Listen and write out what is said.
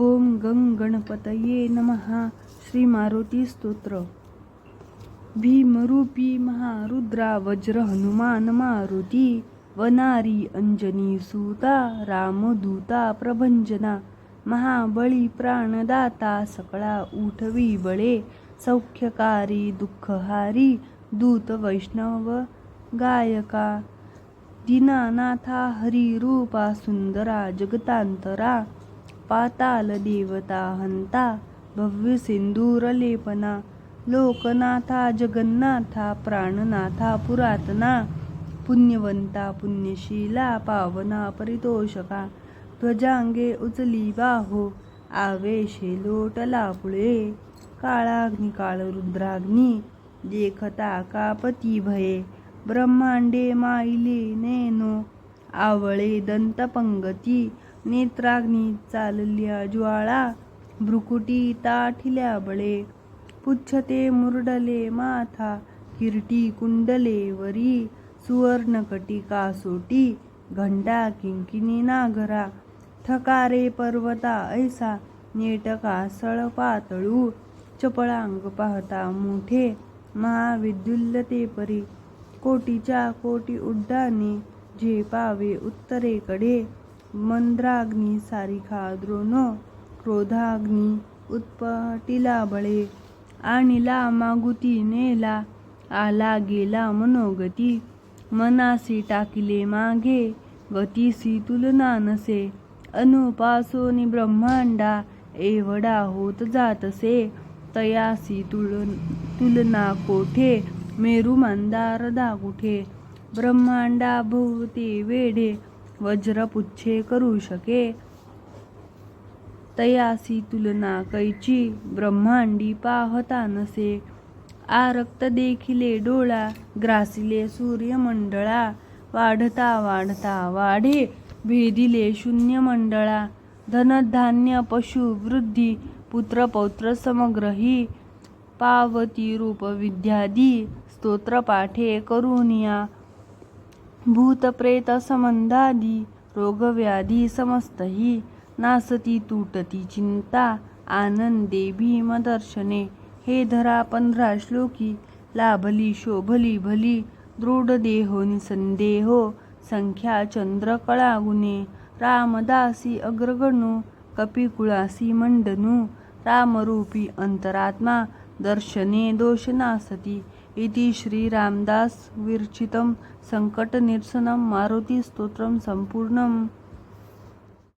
ओम गं गणपतये नमः. श्री मारुती स्तोत्र. भीमरूपी महारुद्रा वज्र हनुमान मारुती वनारी अंजनी सूता रामदूता प्रभंजना महाबळी प्राणदाता सकळा उठवी बळे सौख्यकारी दुःखहारी दूत वैष्णव गायका दीनानाथा हरिरूपा सुंदरा जगतांतरा पाताल देवता हंता भव्य सिंदूर लेपना लोकनाथा जगन्नाथा प्राणनाथा पुरातना पुण्यवंता पुण्यशीला पावना परितोषका ध्वजांगे उचली बाहो आवेशे लोटला पुळे काळाग्नी काळ रुद्राग्नी देखता कापती भये ब्रह्मांडे माईले नेनो आवळे दंतपंगती नेत्राग्नी चालल्या ज्वाळा भ्रुकुटी ताठिल्या बळे. पुच्छते मुरडले माथा किरटी कुंडले वरी. सुवर्णकटी कासोटी घंटा किंकिनी नागरा. थकारे पर्वता ऐसा नेटका सळ पातळू चपळांग पाहता मोठे महाविद्युल्लते परी. कोटीच्या कोटी उड्डाणे झेपावे उत्तरेकडे. मंद्राग्नी सारिखा द्रोण क्रोधाग्नी उत्पटिला बळे आणिला मागुती नेला आला गेला मनोगती मनासी टाकिले मागे गतीसी तुलना नसे अनुपासोनी ब्रह्मांडा एवढा होत जातसे तयासी तुल तुलना कोठे मेरू मंदार कुठे ब्रह्मांडा भोवते वेढे वज्रपुच्छे करू शके. तयासी तुलना कैची ब्रह्मांडी पाहता नसे. आरक्त देखिले डोळा ग्रासिले सूर्यमंडळा. वाढता वाढता वाढे भेदिले शून्य मंडळा धनधान्य पशु वृद्धी पुत्र पौत्र समग्रही. पावती रूप विद्यादी स्तोत्रपाठे करुनिया. भूतप्रेत संबंधादी रोगव्याधी समस्तही नासती तुटती चिंता आनंदे भीमदर्शने. हे धरा पंधरा श्लोकी लाभली शोभली भली दृढ देहो निसंदेहो संख्या चंद्र कळागुणे रामदासी अग्रगणू कपिकुळासी मंडनू. रामरूपी अंतरात्मा दर्शने दोषनासती इति श्रीरामदास विरचितं सङ्कटनिरसनं मारुतिस्तोत्रं सम्पूर्णम्